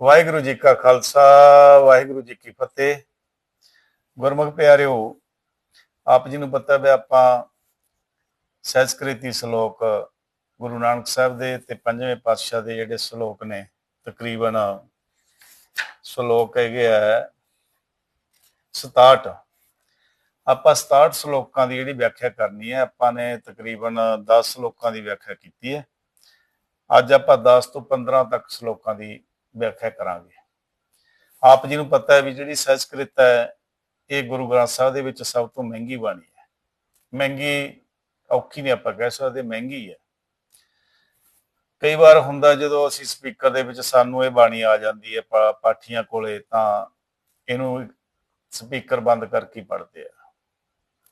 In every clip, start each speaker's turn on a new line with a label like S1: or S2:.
S1: ਵਾਹਿਗੁਰੂ ਜੀ ਕਾ ਖਾਲਸਾ, ਵਾਹਿਗੁਰੂ ਜੀ ਕੀ ਫਤਿਹ। ਗੁਰਮੁਖ ਪਿਆਰਿਓ, ਆਪ ਜੀ ਨੂੰ ਪਤਾ ਹੈ ਆਪਾਂ ਸੰਸਕ੍ਰਿਤੀ ਸ਼ਲੋਕ ਗੁਰੂ ਨਾਨਕ ਸਾਹਿਬ ਦੇ ਤੇ ਪੰਜਵੇਂ ਪਾਤਸ਼ਾਹ ਦੇ ਜਿਹੜੇ ਸ਼ਲੋਕ ਨੇ, ਤਕਰੀਬਨ ਸ਼ਲੋਕ ਹੈਗੇ ਆ 67 ਆਪਾਂ 67 ਸ਼ਲੋਕਾਂ ਦੀ ਜਿਹੜੀ ਵਿਆਖਿਆ ਕਰਨੀ ਹੈ, ਆਪਾਂ ਨੇ ਤਕਰੀਬਨ 10 ਸ਼ਲੋਕਾਂ ਦੀ ਵਿਆਖਿਆ ਕੀਤੀ ਹੈ। ਅੱਜ ਆਪਾਂ 10 ਤੋਂ 15 ਤੱਕ ਸ਼ਲੋਕਾਂ ਦੀ ਵਿਆਖਿਆ ਕਰਾਂਗੇ। ਆਪ ਜੀ ਨੂੰ ਪਤਾ ਹੈ ਵੀ ਜਿਹੜੀ ਸੰਸਕ੍ਰਿਤ ਹੈ, ਇਹ ਗੁਰੂ ਗ੍ਰੰਥ ਸਾਹਿਬ ਦੇ ਵਿੱਚ ਸਭ ਤੋਂ ਮਹਿੰਗੀ ਬਾਣੀ ਹੈ। ਮਹਿੰਗੀ ਔਖੀ ਨਹੀਂ ਆਪਾਂ ਕਹਿ ਸਕਦੇ, ਮਹਿੰਗੀ ਹੈ। ਕਈ ਵਾਰ ਹੁੰਦਾ ਜਦੋਂ ਅਸੀਂ ਸਪੀਕਰ ਦੇ ਵਿੱਚ ਸਾਨੂੰ ਇਹ ਬਾਣੀ ਆ ਜਾਂਦੀ ਹੈ, ਪਾ- ਪਾਠੀਆਂ ਕੋਲੇ, ਤਾਂ ਇਹਨੂੰ ਸਪੀਕਰ ਬੰਦ ਕਰਕੇ ਪੜ੍ਹਦੇ ਆ।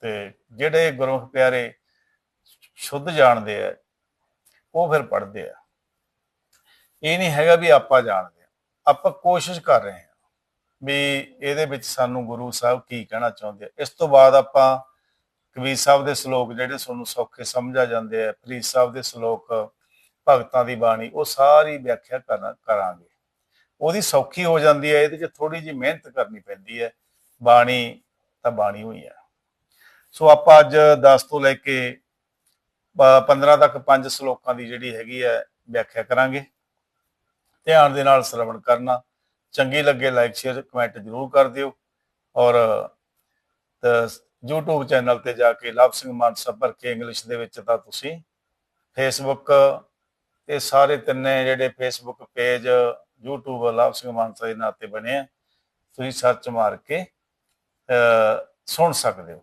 S1: ਤੇ ਜਿਹੜੇ ਗੁਰੂ ਪਿਆਰੇ ਸ਼ੁੱਧ ਜਾਣਦੇ ਆ, ਉਹ ਫਿਰ ਪੜ੍ਹਦੇ ਆ। ਇਹ ਨਹੀਂ ਹੈਗਾ ਵੀ ਆਪਾਂ ਜਾਣਦੇ ਹਾਂ। ਆਪਾਂ ਕੋਸ਼ਿਸ਼ ਕਰ ਰਹੇ ਹਾਂ ਵੀ ਇਹਦੇ ਵਿੱਚ ਸਾਨੂੰ ਗੁਰੂ ਸਾਹਿਬ ਕੀ ਕਹਿਣਾ ਚਾਹੁੰਦੇ ਆ। ਇਸ ਤੋਂ ਬਾਅਦ ਆਪਾਂ ਕਬੀਰ ਸਾਹਿਬ ਦੇ ਸ਼ਲੋਕ ਜਿਹੜੇ ਤੁਹਾਨੂੰ ਸੌਖੇ ਸਮਝ ਆ ਜਾਂਦੇ ਆ ਫਰੀਦ ਸਾਹਿਬ ਦੇ ਸ਼ਲੋਕ, ਭਗਤਾਂ ਦੀ ਬਾਣੀ, ਉਹ ਸਾਰੀ ਵਿਆਖਿਆ ਕਰਨਾ ਕਰਾਂਗੇ। ਉਹਦੀ ਸੌਖੀ ਹੋ ਜਾਂਦੀ ਹੈ, ਇਹਦੇ 'ਚ ਥੋੜੀ ਜਿਹੀ ਮਿਹਨਤ ਕਰਨੀ ਪੈਂਦੀ ਹੈ। ਬਾਣੀ ਤਾਂ ਬਾਣੀ ਹੋਈ ਹੈ। ਸੋ ਆਪਾਂ ਅੱਜ 10 ਤੋਂ ਲੈ ਕੇ ਪ- 15 ਤੱਕ ਪੰਜ ਸ਼ਲੋਕਾਂ ਦੀ ਜਿਹੜੀ ਹੈਗੀ ਹੈ, ਵਿਆਖਿਆ ਕਰਾਂਗੇ। ਧਿਆਨ ਦੇ ਨਾਲ ਸ਼ਰਵਣ ਕਰਨਾ। ਚੰਗੀ ਲੱਗੇ ਲਾਈਕ ਸ਼ੇਅਰ ਕਮੈਂਟ ਜ਼ਰੂਰ ਕਰ ਦਿਓ। ਔਰ, ਤਾਂ YouTube ਚੈਨਲ ਤੇ ਜਾ ਕੇ ਲਵ ਸਿੰਘ ਮਾਨਸਾ ਭਰ ਕੇ ਇੰਗਲਿਸ਼ ਦੇ ਵਿੱਚ ਤਾਂ ਤੁਸੀਂ Facebook ਇਹ ਸਾਰੇ ਤਿੰਨੇ ਜਿਹੜੇ Facebook page YouTube Love Singh Mansa ਦੇ ਨਾਂ ਤੇ ਬਣੇ ਆ, ਤੁਸੀਂ ਸਰਚ ਮਾਰ ਕੇ ਸੁਣ ਸਕਦੇ ਹੋ।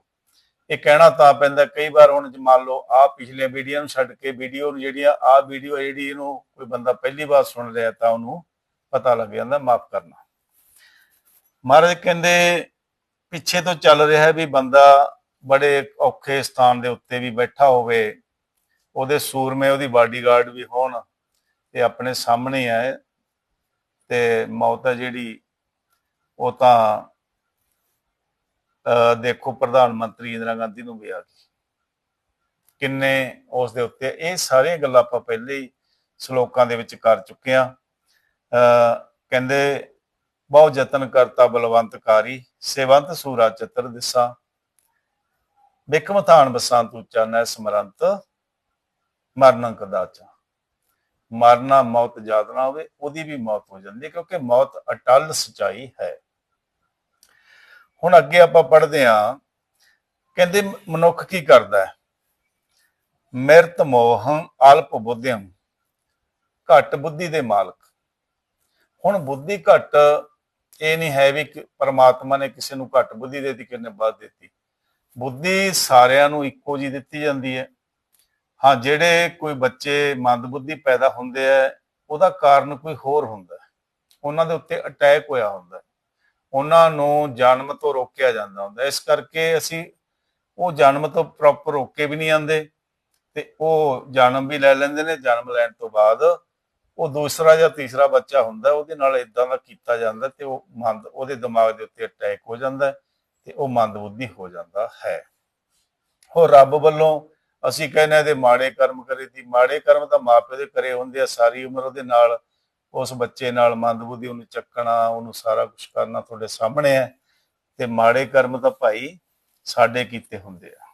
S1: ਇਹ ਕਹਿਣਾ ਤਾਂ ਪੈਂਦਾ, ਕਈ ਵਾਰ ਹੁਣ ਜੇ ਮੰਨ ਲਓ ਆ ਪਿਛਲੇ ਵੀਡੀਓ ਨੂੰ ਛੱਡ ਕੇ ਵੀਡੀਓ ਨੂੰ ਜਿਹੜੀਆਂ ਆ ਵੀਡੀਓ ਜਿਹੜੀ ਇਹਨੂੰ ਕੋਈ ਬੰਦਾ ਪਹਿਲੀ ਵਾਰ ਸੁਣ ਰਿਹਾ ਤਾਂ ਉਹਨੂੰ ਪਤਾ ਲੱਗ ਜਾਂਦਾ ਮਾਫ ਕਰਨਾ। ਮਹਾਰਾਜ ਕਹਿੰਦੇ, ਪਿੱਛੇ ਤੋਂ ਚੱਲ ਰਿਹਾ ਹੈ ਵੀ ਬੰਦਾ ਬੜੇ ਔਖੇ ਸਥਾਨ ਦੇ ਉੱਤੇ ਵੀ ਬੈਠਾ ਹੋਵੇ, ਉਹਦੇ ਸੂਰਮੇ, ਉਹਦੀ ਬਾਡੀਗਾਰਡ ਵੀ ਹੋਣ ਤੇ ਆਪਣੇ ਸਾਹਮਣੇ ਆਏ ਤੇ ਮੌਤ ਹੈ ਜਿਹੜੀ, ਉਹ ਤਾਂ ਦੇਖੋ ਪ੍ਰਧਾਨ ਮੰਤਰੀ ਇੰਦਰਾ ਗਾਂਧੀ ਨੂੰ ਵੀ ਆ ਗਈ। ਕਿੰਨੇ ਉਸ ਦੇ ਉੱਤੇ ਇਹ ਸਾਰੀਆਂ ਗੱਲਾਂ ਆਪਾਂ ਪਹਿਲੇ ਹੀ ਸ਼ਲੋਕਾਂ ਦੇ ਵਿੱਚ ਕਰ ਚੁੱਕੇ ਆ ਕਹਿੰਦੇ, ਬਹੁ ਯਤਨ ਕਰਤਾ ਬਲਵੰਤਕਾਰੀ, ਸੇਵੰਤ ਸੂਰਾ ਚਤਰ ਦਿਸਾ। ਬਿਕਮ ਬਸੰਤ ਉੱਚਾ ਨੈ ਸਮਰੰਤ, ਮਰਨ ਕਦਾਚਾ। ਮਰਨਾ ਮੌਤ ਯਾਦ ਨਾ ਹੋਵੇ, ਉਹਦੀ ਵੀ ਮੌਤ ਹੋ ਜਾਂਦੀ ਹੈ, ਕਿਉਂਕਿ ਮੌਤ ਅਟਲ ਸਚਾਈ ਹੈ। ਹੁਣ ਅੱਗੇ ਆਪਾਂ ਪੜ੍ਹਦੇ ਹਾਂ, ਕਹਿੰਦੇ ਮਨੁੱਖ ਕੀ ਕਰਦਾ ਹੈ? ਮਿਰਤ ਮੋਹੰ ਅਲਪ ਬੁੱਧਿਅੰ, ਘੱਟ ਬੁੱਧੀ ਦੇ ਮਾਲਕ। ਹੁਣ ਬੁੱਧੀ ਘੱਟ, ਇਹ ਨਹੀਂ ਹੈ ਵੀ ਪਰਮਾਤਮਾ ਨੇ ਕਿਸੇ ਨੂੰ ਘੱਟ ਬੁੱਧੀ ਦੇ ਦਿੱਤੀ ਕਿੰਨੇ ਵੱਧ ਦਿੱਤੀ। ਬੁੱਧੀ ਸਾਰਿਆਂ ਨੂੰ ਇੱਕੋ ਜੀ ਦਿੱਤੀ ਜਾਂਦੀ ਹੈ। ਹਾਂ, ਜਿਹੜੇ ਕੋਈ ਬੱਚੇ ਮੰਦਬੁੱਧੀ ਪੈਦਾ ਹੁੰਦੇ ਆ ਉਹਦਾ ਕਾਰਨ ਕੋਈ ਹੋਰ ਹੁੰਦਾ ਉਹਨਾਂ ਦੇ ਉੱਤੇ ਅਟੈਕ ਹੋਇਆ ਹੁੰਦਾ ਉਹਨਾਂ ਨੂੰ ਜਨਮ ਤੋਂ ਰੋਕਿਆ ਜਾਂਦਾ ਹੁੰਦਾ। ਇਸ ਕਰਕੇ ਅਸੀਂ ਉਹ ਜਨਮ ਤੋਂ ਪ੍ਰੋਪਰ ਰੋਕੇ ਵੀ ਨਹੀਂ ਆਂਦੇ ਤੇ ਉਹ ਜਨਮ ਵੀ ਲੈ ਲੈਂਦੇ ਨੇ, ਜਨਮ ਲੈਣ ਤੋਂ ਬਾਅਦ ਉਹ ਦੂਸਰਾ ਜਾਂ ਤੀਸਰਾ ਬੱਚਾ ਹੁੰਦਾ, ਉਹਦੇ ਨਾਲ ਇਦਾਂ ਦਾ ਕੀਤਾ ਜਾਂਦਾ ਤੇ ਉਹ ਮੰਦ, ਉਹਦੇ ਦਿਮਾਗ ਦੇ ਉੱਤੇ ਅਟੈਕ ਹੋ ਜਾਂਦਾ ਤੇ ਉਹ ਮੰਦਬੁੱਧੀ ਹੋ ਜਾਂਦਾ ਹੈ। ਹੋਰ ਰੱਬ ਵੱਲੋਂ ਅਸੀਂ ਕਹਿੰਦੇ ਇਹਦੇ ਮਾੜੇ ਕਰਮ ਕਰੇ ਦੀ, ਮਾੜੇ ਕਰਮ ਤਾਂ ਮਾਪੇ ਦੇ ਕਰੇ ਹੁੰਦੇ ਆ, ਸਾਰੀ ਉਮਰ ਉਹਦੇ ਨਾਲ ਉਸ ਬੱਚੇ ਨਾਲ ਮੰਦਬੁੱਧੀ ਉਹਨੂੰ ਚੱਕਣਾ, ਉਹਨੂੰ ਸਾਰਾ ਕੁਝ ਕਰਨਾ ਤੁਹਾਡੇ ਸਾਹਮਣੇ ਹੈ ਤੇ ਮਾੜੇ ਕਰਮ ਤਾਂ ਭਾਈ ਸਾਡੇ ਕੀਤੇ ਹੁੰਦੇ ਆ।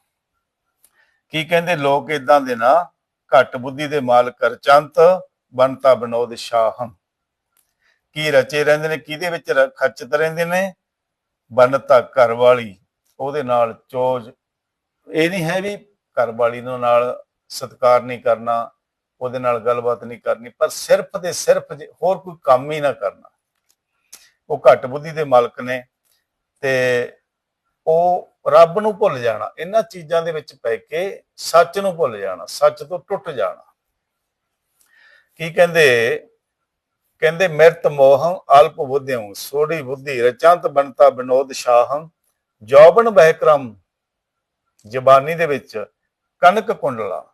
S1: ਕੀ ਕਹਿੰਦੇ, ਲੋਕ ਇਦਾਂ ਦੇ ਨਾ, ਘੱਟ ਬੁੱਧੀ ਦੇ ਮਾਲਕ ਚੰਤ ਬਣਤਾ ਬਨੋਦ ਸ਼ਾਹੰ। ਕੀ ਰਚੇ ਰਹਿੰਦੇ ਨੇ, ਕਿਹਦੇ ਵਿੱਚ ਰ- ਖਰਚਤ ਰਹਿੰਦੇ ਨੇ? ਬੰਨਤਾ ਘਰ ਵਾਲੀ ਉਹਦੇ ਨਾਲ ਚੋਜ। ਇਹ ਨਹੀਂ ਹੈ ਵੀ ਘਰ ਵਾਲੀ ਨੂੰ ਨਾਲ ਸਤਕਾਰ ਨਹੀਂ ਕਰਨਾ ਉਹਦੇ ਨਾਲ ਗੱਲਬਾਤ ਨਹੀਂ ਕਰਨੀ, ਪਰ ਸਿਰਫ ਤੇ ਸਿਰਫ ਹੋਰ ਕੋਈ ਕੰਮ ਹੀ ਨਾ ਕਰਨਾ। ਉਹ ਘੱਟ ਬੁੱਧੀ ਦੇ ਮਾਲਕ ਨੇ ਤੇ ਉਹ ਰੱਬ ਨੂੰ ਭੁੱਲ ਜਾਣਾ, ਇਹਨਾਂ ਚੀਜ਼ਾਂ ਦੇ ਵਿੱਚ ਪੈ ਕੇ ਸੱਚ ਨੂੰ ਭੁੱਲ ਜਾਣਾ, ਸੱਚ ਤੋਂ ਟੁੱਟ ਜਾਣਾ। ਕੀ ਕਹਿੰਦੇ? ਕਹਿੰਦੇ, ਮਿਰਤ ਮੋਹੰ ਅਲਪ ਬੁੱਧਿਉ ਸੋੜੀ ਬੁੱਧੀ ਰਚੰਤ ਬਣਤਾ ਬਿਨੋਦ ਸ਼ਾਹੰ, ਜੋਬਨ ਬਹਿਕਰਮ ਜ਼ਬਾਨੀ ਦੇ ਵਿੱਚ ਕਨਕ ਕੁੰਡਲਾ।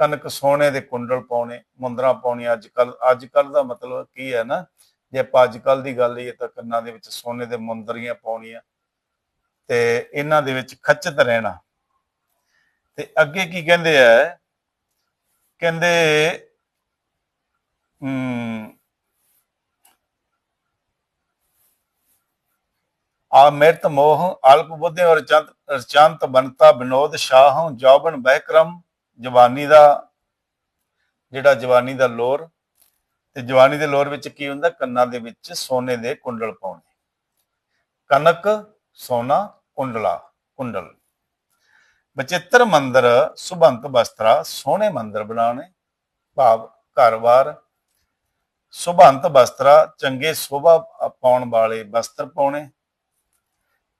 S1: ਕਨਕ ਸੋਨੇ ਦੇ ਕੁੰਡਲ ਪਾਉਣੇ, ਮੁੰਦਰਾ ਪਾਉਣੀ ਅੱਜ ਕੱਲ ਅੱਜ ਕੱਲ ਦਾ ਮਤਲਬ ਕੀ ਹੈ ਨਾ, ਜੇ ਆਪਾਂ ਅੱਜ ਕੱਲ ਦੀ ਗੱਲ ਇਹ ਤਾਂ ਕੰਨਾਂ ਦੇ ਵਿੱਚ ਸੋਨੇ ਦੇ ਮੁੰਦਰੀਆਂ ਪਾਉਣੀਆਂ ਤੇ ਇਹਨਾਂ ਦੇ ਵਿੱਚ ਖੱਚਤ ਰਹਿਣਾ। ਤੇ ਅੱਗੇ ਕੀ ਕਹਿੰਦੇ ਆ? ਕਹਿੰਦੇ, ਹਮ ਆ ਮਿਰਤ ਮੋਹ, ਅਲਪ ਬੁੱਧੇ ਔਰ ਚੰਤ ਚੰਤ ਬਨਤਾ ਸ਼ਾਹ ਸ਼ਾਹੋਂ, ਜੌਬਨ ਬਹਿਕਰਮ ਜਵਾਨੀ ਦਾ ਜਿਹੜਾ ਜਵਾਨੀ ਦਾ ਲੋਰ ਤੇ ਜਵਾਨੀ ਦੇ ਲੋਰ ਵਿੱਚ ਕੀ ਹੁੰਦਾ? ਕੰਨਾਂ ਦੇ ਵਿੱਚ ਸੋਨੇ ਦੇ ਕੁੰਡਲ ਪਾਉਣੇ। ਕਨਕ ਸੋਨਾ, ਕੁੰਡਲਾ, ਕੁੰਡਲ। ਬਚਿੱਤਰ ਮੰਦਰ ਸੁਭੰਤ ਬਸਤਰਾ, ਸੋਹਣੇ ਮੰਦਰ ਬਣਾਉਣੇ। ਭਾਵ ਘਰ-ਬਾਰ ਸੁਭੰਤ ਬਸਤਰਾ, ਚੰਗੇ ਸ਼ੋਭਾ ਪਾਉਣ ਵਾਲੇ ਬਸਤਰ ਪਾਉਣੇ।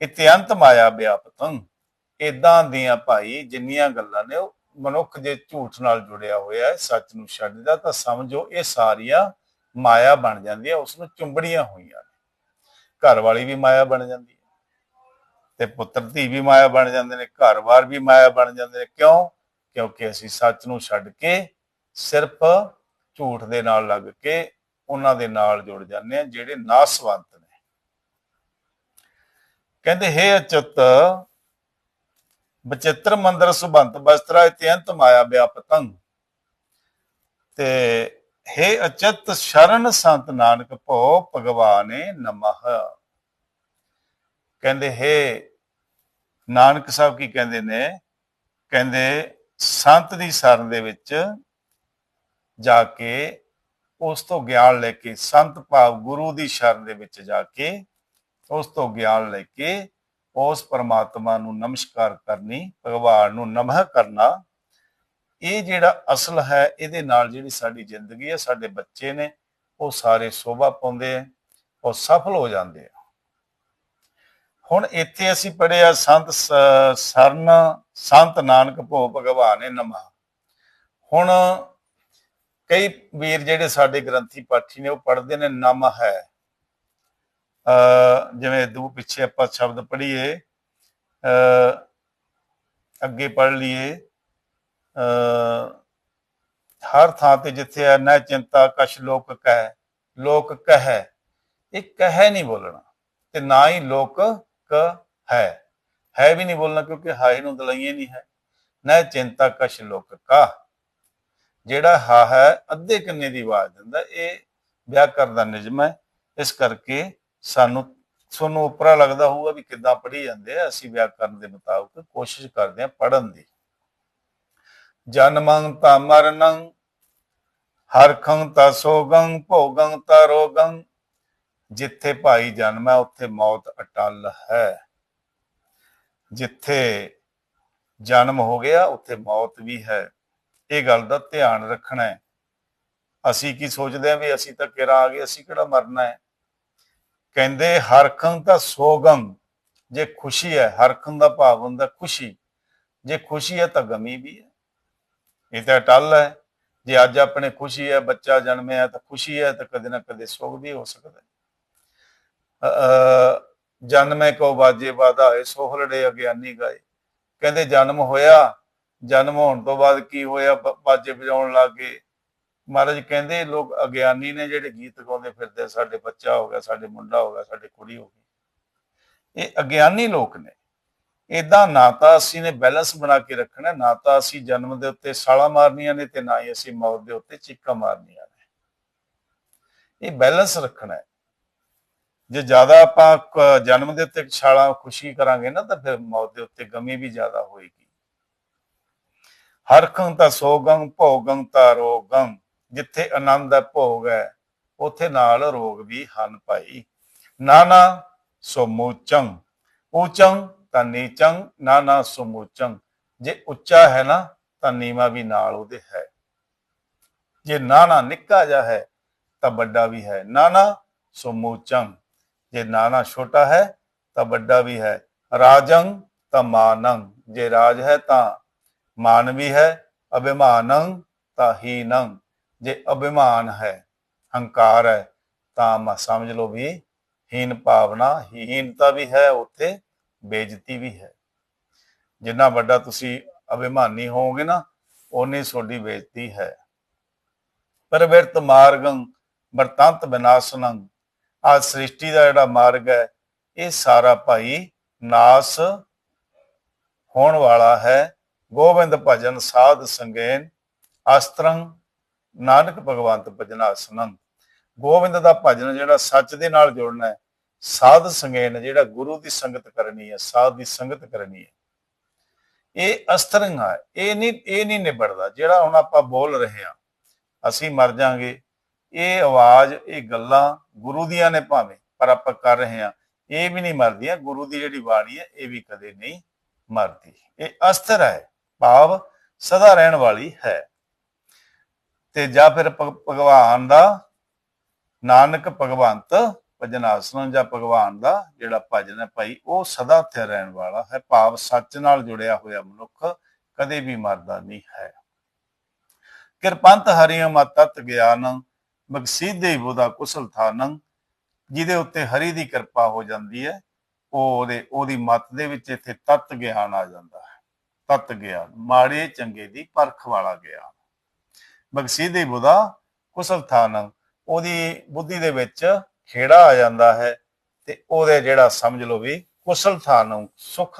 S1: ਇਤਿਅੰਤ ਮਾਇਆ ਵਿਆਪਤੰ ਇਦਾਂ ਦੀਆਂ ਭਾਈ ਜਿੰਨੀਆਂ ਗੱਲਾਂ ਨੇ ਉਹ ਮਨੁੱਖ ਜੇ ਝੂਠ ਨਾਲ ਜੁੜਿਆ ਹੋਇਆ ਹੈ, ਸੱਚ ਨੂੰ ਛੱਡਦਾ, ਤਾਂ ਸਮਝੋ ਇਹ ਸਾਰੀਆਂ ਮਾਇਆ ਬਣ ਜਾਂਦੀਆਂ, ਉਸ ਨੂੰ ਚੁੰਬੜੀਆਂ ਹੋਈਆਂ ਨੇ। ਘਰ ਵਾਲੀ ਵੀ ਮਾਇਆ ਬਣ ਜਾਂਦੀ ਹੈ ਤੇ ਪੁੱਤਰ ਧੀ ਵੀ ਮਾਇਆ ਬਣ ਜਾਂਦੇ ਨੇ ਘਰ-ਬਾਰ ਵੀ ਮਾਇਆ ਬਣ ਜਾਂਦੇ ਨੇ। ਕਿਉਂ? ਕਿਉਂਕਿ ਅਸੀਂ ਸੱਚ ਨੂੰ ਛੱਡ ਕੇ ਸਿਰਫ ਝੂਠ ਦੇ ਨਾਲ ਲੱਗ ਕੇ ਉਹਨਾਂ ਦੇ ਨਾਲ ਜੁੜ ਜਾਂਦੇ ਆ ਜਿਹੜੇ ਨਾਸਵੰਤ ਨੇ। ਕਹਿੰਦੇ, ਹੇ ਅਚਤ ਬਚਿੱਤਰ ਮੰਦਰ ਸੁਭੰਤ ਬਸਤਰਾ ਇਤਿਅੰਤ ਮਾਇਆ ਵਿਆਪਤੰ ਤੇ ਹੈ ਅਚਤ ਸ਼ਰਨ ਸੰਤ ਨਾਨਕ ਭੋ ਭਗਵਾਨੇ ਨਮః ਕਹਿੰਦੇ ਹੈ ਨਾਨਕ ਸਾਹਿਬ ਕੀ ਕਹਿੰਦੇ ਨੇ? ਕਹਿੰਦੇ ਸੰਤ ਦੀ ਸ਼ਰਨ ਦੇ ਵਿੱਚ ਜਾ ਕੇ ਉਸ ਤੋਂ ਗਿਆਨ ਲੈ ਕੇ ਸੰਤ ਭਾਵ ਗੁਰੂ ਦੀ ਸ਼ਰਨ ਦੇ ਵਿੱਚ ਜਾ ਕੇ ਉਸ ਤੋਂ ਗਿਆਨ ਲੈ ਕੇ ਉਸ ਪਰਮਾਤਮਾ ਨੂੰ ਨਮਸਕਾਰ ਕਰਨੀ, ਭਗਵਾਨ ਨੂੰ ਨਮਹ ਕਰਨਾ, ਇਹ ਜਿਹੜਾ ਅਸਲ ਹੈ, ਇਹਦੇ ਨਾਲ ਜਿਹੜੀ ਸਾਡੀ ਜ਼ਿੰਦਗੀ ਹੈ, ਸਾਡੇ ਬੱਚੇ ਨੇ, ਉਹ ਸਾਰੇ ਸੋਭਾ ਪਾਉਂਦੇ ਆ, ਉਹ ਸਫਲ ਹੋ ਜਾਂਦੇ ਆ। ਹੁਣ ਇੱਥੇ ਅਸੀਂ ਪੜਿਆ ਸੰਤ ਸ- ਸਰਨ, ਸੰਤ ਨਾਨਕ ਭੋ ਭਗਵਾਨ ਭਗਵਾਨੇ ਨਮः ਹੁਣ ਕਈ ਵੀਰ ਜਿਹੜੇ ਸਾਡੇ ਗ੍ਰੰਥੀ ਪਾਠੀ ਨੇ, ਉਹ ਪੜ੍ਹਦੇ ਨੇ ਨਮ ਹੈ। ਜਿਵੇਂ ਦੂ ਪਿੱਛੇ ਆਪਾਂ ਸ਼ਬਦ ਪੜ੍ਹੀਏ ਅ ਅੱਗੇ ਪੜ੍ਹ ਲਈਏ ਹਰ ਥਾਂ ਤੇ ਜਿੱਥੇ ਹੈ, ਨਾ ਚਿੰਤਾ ਕਛ ਲੋਕ ਕਹਿ ਲੋਕ ਕਹਿ। ਇਹ ਕਹਿ ਨਹੀਂ ਬੋਲਣਾ ਤੇ ਨਾ ਹੀ ਲੋਕ ਕ ਹੈ ਹੈ ਵੀ ਨਹੀਂ ਬੋਲਣਾ ਕਿਉਂਕਿ ਹਾਏ ਨੂੰ ਦਲਾਈਏ ਨਹੀਂ ਹੈ। ਨਾ ਚਿੰਤਾ ਕਸ਼ ਲੋਕ ਕਾ। ਜਿਹੜਾ ਹਾ ਹੈ, ਅੱਧੇ ਕੰਨੇ ਦੀ ਆਵਾਜ਼ ਦਿੰਦਾ, ਇਹ ਵਿਆਕਰਨ ਦਾ ਨਿਯਮ ਹੈ। ਇਸ ਕਰਕੇ ਸਾਨੂੰ, ਤੁਹਾਨੂੰ ਉਪਰਾ ਲੱਗਦਾ ਹੋਊਗਾ ਵੀ ਕਿੱਦਾਂ ਪੜ੍ਹੀ ਜਾਂਦੇ ਆ, ਅਸੀਂ ਵਿਆਕਰਨ ਦੇ ਮੁਤਾਬਕ ਕੋਸ਼ਿਸ਼ ਕਰਦੇ ਹਾਂ ਪੜਨ ਦੀ। ਜਨਮੰ ਤਾ ਮਰਨੰ, ਹਰਖੰ ਤਾ ਸੋਗੰ, ਭੋਗੰ ਤਾ ਰੋਗੰ, ਜਿੱਥੇ ਭਾਈ ਜਨਮ ਹੈ, ਉੱਥੇ ਮੌਤ ਅਟਲ ਹੈ। ਜਿੱਥੇ ਜਨਮ ਹੋ ਗਿਆ, ਉੱਥੇ ਮੌਤ ਵੀ ਹੈ। ਇਹ ਗੱਲ ਦਾ ਧਿਆਨ ਰੱਖਣਾ ਹੈ। ਅਸੀਂ ਕੀ ਸੋਚਦੇ ਆ ਵੀ ਅਸੀਂ ਤਾਂ ਕਿਰਾ ਆ ਗਏ, ਅਸੀਂ ਕਿਹੜਾ ਮਰਨਾ ਹੈ? ਕਹਿੰਦੇ ਹਰਖੰ ਤਾਂ ਸੋਗਮ ਜੇ ਖੁਸ਼ੀ ਹੈ ਹਰਖੰ ਦਾ ਭਾਵ ਹੁੰਦਾ ਖੁਸ਼ੀ। ਜੇ ਖੁਸ਼ੀ ਹੈ ਤਾਂ ਗਮੀ ਵੀ ਹੈ। ਇਹ ਤਾਂ ਟੱਲ ਹੈ। ਜੇ ਅੱਜ ਆਪਣੇ ਖੁਸ਼ੀ ਹੈ, ਬੱਚਾ ਜਨਮਿਆ ਤਾਂ ਖੁਸ਼ੀ ਹੈ, ਤਾਂ ਕਦੇ ਨਾ ਕਦੇ ਸੋਗ ਵੀ ਹੋ ਸਕਦਾ ਹੈ। ਅ ਜਨਮੇ ਕੋ ਬਾਜੇ ਵਾਦਾ ਹੈ ਸੋਹਲੜੇ ਅਗਿਆਨੀ ਗਾਏ। ਕਹਿੰਦੇ, ਜਨਮ ਹੋਇਆ, ਜਨਮ ਹੋਣ ਤੋਂ ਬਾਅਦ ਕੀ ਹੋਇਆ? ਬਾਜੇ ਵਜਾਉਣ ਲੱਗੇ ਮਹਾਰਾਜ ਕਹਿੰਦੇ ਲੋਕ ਅਗਿਆਨੀ ਨੇ ਜਿਹੜੇ ਗੀਤ ਗਾਉਂਦੇ ਫਿਰਦੇ ਸਾਡੇ ਬੱਚਾ ਹੋ ਗਿਆ, ਸਾਡੇ ਮੁੰਡਾ ਹੋ ਗਿਆ, ਸਾਡੇ ਕੁੜੀ ਹੋ ਗਈ। ਇਹ ਅਗਿਆਨੀ ਲੋਕ ਨੇ। ਇਦਾਂ ਨਾ ਤਾਂ ਅਸੀਂ ਨੇ ਬੈਲੈਂਸ ਬਣਾ ਕੇ ਰੱਖਣਾ, ਨਾ ਤਾਂ ਅਸੀਂ ਜਨਮ ਦੇ ਉੱਤੇ ਸਾਲਾ ਮਾਰਨੀਆਂ ਨੇ ਤੇ ਨਾ ਹੀ ਅਸੀਂ ਮੌਤ ਦੇ ਉੱਤੇ ਚੀਕਾਂ ਮਾਰਨੀਆਂ ਨੇ। ਇਹ ਬੈਲੈਂਸ ਰੱਖਣਾ ਹੈ। ਜੇ ਜ਼ਿਆਦਾ ਆਪਾਂ ਜਨਮ ਦੇ ਉੱਤੇ ਛਾਲਾ ਖੁਸ਼ੀ ਕਰਾਂਗੇ ਨਾ, ਤਾਂ ਫਿਰ ਮੌਤ ਦੇ ਉੱਤੇ ਗਮੀ ਵੀ ਜ਼ਿਆਦਾ ਹੋਏਗੀ। ਹਰਖੰ ਤਾਂ ਸੋਗੰ, ਭੋਗੰ ਤਾਂ ਰੋਗੰ। ਜਿੱਥੇ ਆਨੰਦ ਹੈ ਭੋਗ ਹੈ, ਉਥੇ ਨਾਲ ਰੋਗ ਵੀ ਹਨ ਭਾਈ। ਨਾਨਾ ਸਮੂਚੰ ਉੱਚੰ ਤਾਂ ਨੀਚੰ ਨਾਨਾ ਸਮੂਚੰ ਜੇ ਉੱਚਾ ਹੈ ਨਾ, ਤਾਂ ਨੀਵਾ ਵੀ ਨਾਲ ਉਹਦੇ ਹੈ। ਜੇ ਨਾਨਾ ਨਿੱਕਾ ਜਾ ਹੈ, ਤਾਂ ਵੱਡਾ ਵੀ ਹੈ। ਨਾਨਾ ਸਮੂਚੰ ਜੇ ਨਾਨਾ ਛੋਟਾ ਹੈ, ਤਾਂ ਵੱਡਾ ਵੀ ਹੈ। ਰਾਜੰ ਤਾਂ ਮਾਨੰ, ਜੇ ਰਾਜ ਹੈ ਤਾਂ ਮਾਨ ਵੀ ਹੈ। ਅਭਿਮਾਨੰ ਤਾਂ ਹੀਨੰ। ਜੇ ਅਭਿਮਾਨ ਹੈ, ਹੰਕਾਰ ਹੈ, ਤਾਂ ਮ, ਸਮਝ ਲਓ ਵੀ ਹੀਨ ਭਾਵਨਾ ਹੀਨਤਾ ਵੀ ਹੈ, ਉੱਥੇ ਬੇਇੱਜ਼ਤੀ ਵੀ ਹੈ। ਜਿੰਨਾ ਵੱਡਾ ਤੁਸੀਂ ਅਭਿਮਾਨੀ ਹੋਵੋਗੇ ਨਾ, ਓਨੀ ਤੁਹਾਡੀ ਬੇਇੱਜ਼ਤੀ ਹੈ। ਪਰਵਿਰਤ ਮਾਰਗੰ ਵਰਤੰਤ ਵਿਨਾਸ਼ਨੰ ਆ ਸ੍ਰਿਸ਼ਟੀ ਦਾ ਜਿਹੜਾ ਮਾਰਗ ਹੈ, ਇਹ ਸਾਰਾ ਭਾਈ ਨਾਸ ਹੋਣ ਵਾਲਾ ਹੈ। ਗੋਬਿੰਦ ਭਜਨ ਸਾਧ ਸੰਗੇਨ ਅਸਤਰੰ ਨਾਨਕ ਭਗਵੰਤ ਭਜਨਾ ਭਜਨਾਸਨੰ ਗੋਬਿੰਦ ਦਾ ਭਜਨ ਜਿਹੜਾ ਸੱਚ ਦੇ ਨਾਲ ਜੁੜਨਾ ਹੈ, ਸਾਧ ਸੰਗੇਨ ਜਿਹੜਾ ਗੁਰੂ ਦੀ ਸੰਗਤ ਕਰਨੀ ਹੈ, ਸਾਧ ਦੀ ਸੰਗਤ ਕਰਨੀ ਹੈ। ਇਹ ਅਸਤਰੰਗ ਹੈ, ਇਹ ਨਹੀਂ ਇਹ ਨਹੀਂ ਨਿਬੜਦਾ, ਜਿਹੜਾ ਹੁਣ ਆਪਾਂ ਬੋਲ ਰਹੇ ਹਾਂ, ਅਸੀਂ ਮਰ ਜਾਾਂਗੇ, ਇਹ ਆਵਾਜ਼, ਇਹ ਗੱਲਾਂ ਗੁਰੂ ਦੀਆਂ ਨੇ ਭਾਵੇਂ, ਪਰ ਆਪਾਂ ਕਰ ਰਹੇ ਹਾਂ, ਇਹ ਵੀ ਨਹੀਂ ਮਰਦੀਆਂ ਗੁਰੂ ਦੀ ਜਿਹੜੀ ਬਾਣੀ ਹੈ, ਇਹ ਵੀ ਕਦੇ ਨਹੀਂ ਮਰਦੀ। ਇਹ ਅਸਥਿਰ ਹੈ, ਭਾਵ ਸਦਾ ਰਹਿਣ ਵਾਲੀ ਹੈ। ਤੇ ਜਾਂ ਫਿਰ ਭਗ- ਭਗਵਾਨ ਦਾ, ਨਾਨਕ ਭਗਵੰਤ ਭਜਨ ਭਜਨਾਸਨ ਜਾਂ ਭਗਵਾਨ ਦਾ ਜਿਹੜਾ ਭਜਨ ਹੈ ਭਾਈ, ਉਹ ਸਦਾ ਉੱਥੇ ਰਹਿਣ ਵਾਲਾ ਹੈ, ਭਾਵ ਸੱਚ ਨਾਲ ਜੁੜਿਆ ਹੋਇਆ ਮਨੁੱਖ ਕਦੇ ਵੀ ਮਰਦਾ ਨਹੀਂ ਹੈ। ਕਿਰਪੰਤ ਹਰਿਯ ਮਤ ਤਤ ਗਿਆਨ ਮਕਸੀਦੇ ਬੁਦਾ ਕੁਸਲ ਥਾਨੰ, ਜਿਹਦੇ ਉੱਤੇ ਹਰੀ ਦੀ ਕਿਰਪਾ ਹੋ ਜਾਂਦੀ ਹੈ, ਉਹ ਉਹਦੇ, ਉਹਦੀ ਮਤ ਦੇ ਵਿੱਚ ਇੱਥੇ ਤਤ ਗਿਆਨ ਆ ਜਾਂਦਾ ਹੈ। ਤਤ ਗਿਆਨ, ਮਾੜੇ ਚੰਗੇ ਦੀ ਪਰਖ ਵਾਲਾ ਗਿਆਨ। ਮਕਸੀਦੇ ਬੁਦਾ ਕੁਸਲ ਥਾਨੰ। ਉਹਦੀ ਬੁੱਧੀ ਦੇ ਵਿੱਚ ਖੇੜਾ ਆ ਜਾਂਦਾ ਹੈ ਤੇ ਉਹਦੇ ਜਿਹੜਾ ਸਮਝ ਲਓ ਵੀ ਕੁਸਲ ਥਾਨ ਨੂੰ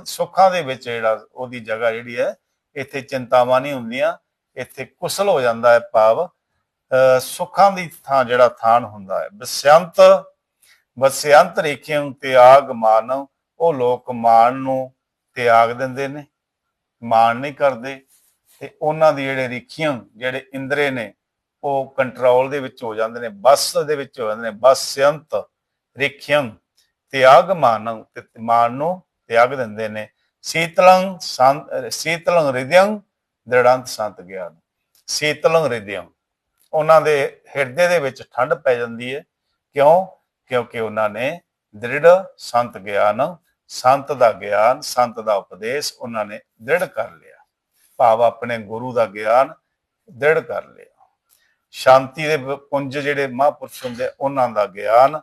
S1: ਸੁੱਖਾਂ ਦੇ ਵਿੱਚ ਜਿਹੜਾ ਉਹਦੀ ਜਗ੍ਹਾ ਜਿਹੜੀ ਹੈ, ਇੱਥੇ ਚਿੰਤਾਵਾਂ ਨਹੀਂ ਹੁੰਦੀਆਂ, ਇੱਥੇ ਕੁਸਲ ਹੋ ਜਾਂਦਾ ਹੈ ਭਾਵ। ਅਹ ਸੁੱਖਾਂ ਦੀ ਥਾਂ ਜਿਹੜਾ ਥਾਨ ਹੁੰਦਾ ਹੈ, ਬਸਯੰਤ ਬਸਯੰਤ ਰੇਖਿਆਂ ਤਿਆਗ ਮਾਨਵ ਉਹ ਲੋਕ ਮਾਨ ਨੂੰ ਤਿਆਗ ਦਿੰਦੇ ਨੇ, ਮਾਨ ਨਹੀਂ ਕਰਦੇ। ਤੇ ਉਹਨਾਂ ਦੀ ਜਿਹੜੇ ਰਿਖੀਆਂ, ਜਿਹੜੇ ਇੰਦਰੇ ਨੇ, ਉਹ ਕੰਟਰੋਲ ਦੇ ਵਿੱਚ ਹੋ ਜਾਂਦੇ ਨੇ, ਬਸ ਦੇ ਵਿੱਚ ਹੋ ਜਾਂਦੇ ਨੇ ਬਸਯੰਤ ਰਿਖਿਆਂ। ਤਿਆਗ ਮਾਨੰ, ਤੇ ਮਾਨ ਨੂੰ ਤਿਆਗ ਦਿੰਦੇ ਨੇ। ਸੀਤਲੰ ਸੰਤ, ਸੀਤਲੰ ਰਿਦਿਯੰ ਦ੍ਰਿੜੰਤ ਸੰਤ ਗਿਆਨ। ਸੀਤਲੰ ਰਿਦਿਯੰ ਉਹਨਾਂ ਦੇ ਹਿਰਦੇ ਦੇ ਵਿੱਚ ਠੰਡ ਪੈ ਜਾਂਦੀ ਹੈ ਕਿਉਂ? ਕਿਉਂਕਿ ਉਹਨਾਂ ਨੇ ਦ੍ਰਿੜ ਸੰਤ ਗਿਆਨ, ਸੰਤ ਦਾ ਗਿਆਨ, ਸੰਤ ਦਾ ਉਪਦੇਸ਼ ਉਹਨਾਂ ਨੇ ਦ੍ਰਿੜ ਕਰ ਲਿਆ। ਭਾਵ ਆਪਣੇ ਗੁਰੂ ਦਾ ਗਿਆਨ ਦ੍ਰਿੜ ਕਰ ਲਿਆ। ਸ਼ਾਂਤੀ ਦੇ ਪ- ਪੁੰਜ ਜਿਹੜੇ ਮਹਾਂਪੁਰਸ਼ ਹੁੰਦੇ, ਉਹਨਾਂ ਦਾ ਗਿਆਨ,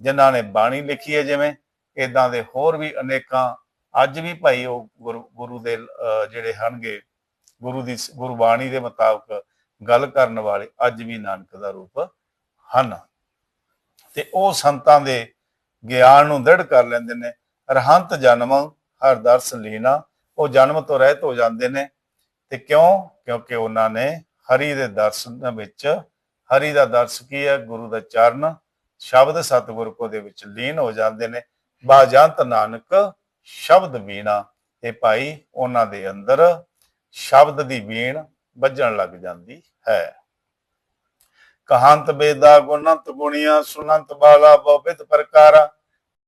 S1: ਜਿਨ੍ਹਾਂ ਨੇ ਬਾਣੀ ਲਿਖੀ ਹੈ ਜਿਵੇਂ ਇਦਾਂ ਦੇ ਹੋਰ ਵੀ ਅਨੇਕਾਂ, ਅੱਜ ਵੀ ਭਾਈ ਉਹ ਗੁਰੂ ਦੇ ਜਿਹੜੇ ਹਨਗੇ ਗੁਰੂ ਦੀ, ਗੁਰਬਾਣੀ ਦੇ ਮੁਤਾਬਕ ਗੱਲ ਕਰਨ ਵਾਲੇ ਅੱਜ ਵੀ ਨਾਨਕ ਦਾ ਰੂਪ ਹਨ। ਤੇ ਉਹ ਸੰਤਾਂ ਦੇ ਗਿਆਨ ਨੂੰ ਦ੍ਰਿੜ ਕਰ ਲੈਂਦੇ ਨੇ। ਰਹੰਤ ਜਨਮ ਹਰ ਦਰਸ ਲੀਨਾ, ਉਹ ਜਨਮ ਤੋਂ ਰਹਿਤ ਹੋ ਜਾਂਦੇ ਨੇ। ਤੇ ਕਿਉਂ? ਕਿਉਂਕਿ ਉਹਨਾਂ ਨੇ ਹਰੀ ਦੇ ਦਰਸ਼ਨ ਵਿੱਚ, ਹਰੀ ਦਾ ਦਰਸ ਕੀ ਹੈ? ਗੁਰੂ ਦਾ ਚਰਨ ਸ਼ਬਦ ਸਤਿਗੁਰ ਕੋ ਦੇ ਵਿੱਚ ਲੀਨ ਹੋ ਜਾਂਦੇ ਨੇ। ਬਾਜੰਤ ਨਾਨਕ ਸ਼ਬਦ ਵੀਣਾ ਤੇ ਭਾਈ, ਉਹਨਾਂ ਦੇ ਅੰਦਰ ਸ਼ਬਦ ਦੀ ਵੀਣ ਵੱਜਣ ਲੱਗ ਜਾਂਦੀ ਹੈ। ਕਹਾਂਤ ਬੇਦਾ ਗੁਣੰਤ ਗੁਣੀਆਂ ਸੁਨੰਤ ਬਾਲਾ ਬੋਪਿਤ ਪ੍ਰਕਾਰਾ।